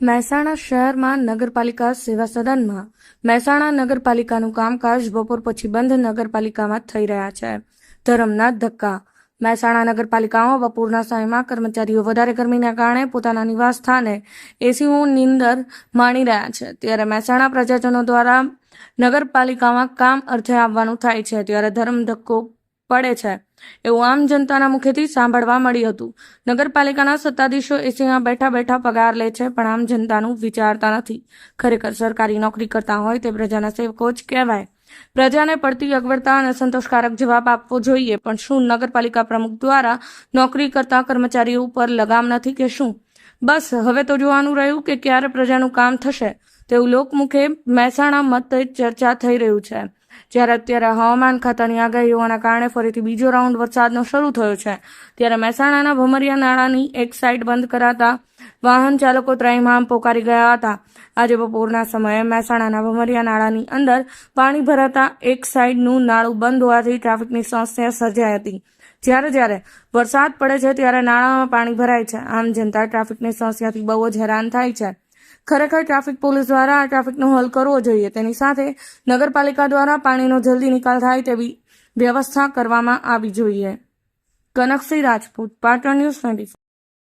મહેસાણા શહેરમાં નગરપાલિકા સેવા સદનમાં મહેસાણા નગરપાલિકાનું કામકાજ બપોર પછી બંધ નગરપાલિકામાં થઈ રહ્યા છે. ધરમના ધક્કા. મહેસાણા નગરપાલિકામાં બપોરના સમયમાં કર્મચારીઓ વધારે ગરમીના કારણે પોતાના નિવાસ સ્થાને એસીઓ નિંદર માણી રહ્યા છે. ત્યારે મહેસાણા પ્રજાજનો દ્વારા નગરપાલિકામાં કામ અર્થે આવવાનું થાય છે. ત્યારે ધરમ ધક્કો પડે છે. એવું આમ જનતાના મુખેથી સાંભળવા મળ્યું હતું. નગરપાલિકાના સત્તાધીશો એસીમાં બેઠા બેઠા પગાર લે છે, પણ આમ જનતાનું વિચારતા નથી. ખરેખર સરકારી નોકરી કરતા હોય તે પ્રજાના સેવકો જ કહેવાય. પ્રજાને પડતી અગવડતા અને સંતોષકારક જવાબ આપવો જોઈએ, પણ શું નગરપાલિકા પ્રમુખ દ્વારા નોકરી કરતા કર્મચારીઓ ઉપર લગામ નથી કે શું? બસ, હવે તો જોવાનું રહ્યું કે ક્યારે પ્રજાનું કામ થશે. તેવું લોકમુખે મહેસાણા મત ચર્ચા થઈ રહ્યું છે. જ્યારે અત્યારે હવામાન ખાતાની આગાહીઓના કારણે ફરીથી બીજો રાઉન્ડ વરસાદનો શરૂ થયો છે. ત્યારે મહેસાણાના ભમરિયા નાળાની એક સાઈડ બંધ કરાતા વાહન ચાલકો ત્રાહિમામ પોકારી ગયા હતા. આજે બપોરના સમયે મહેસાણાના ભમરિયા નાળાની અંદર પાણી ભરાતા એક સાઈડનું નાળું બંધ હોવાથી ટ્રાફિકની સમસ્યા સર્જાઈ હતી. જ્યારે જ્યારે વરસાદ પડે છે ત્યારે નાળામાં પાણી ભરાય છે. આમ જનતા ટ્રાફિકની સમસ્યાથી બહુ જ હેરાન થાય છે. ખરેખર ટ્રાફિક પોલીસ દ્વારા આ ટ્રાફિકનો હલ કરવો જોઈએ. તેની સાથે નગરપાલિકા દ્વારા પાણીનો જલ્દી નિકાલ થાય તેવી વ્યવસ્થા કરવામાં આવી જોઈએ. Kanaksinh Rajput, Patan news twenty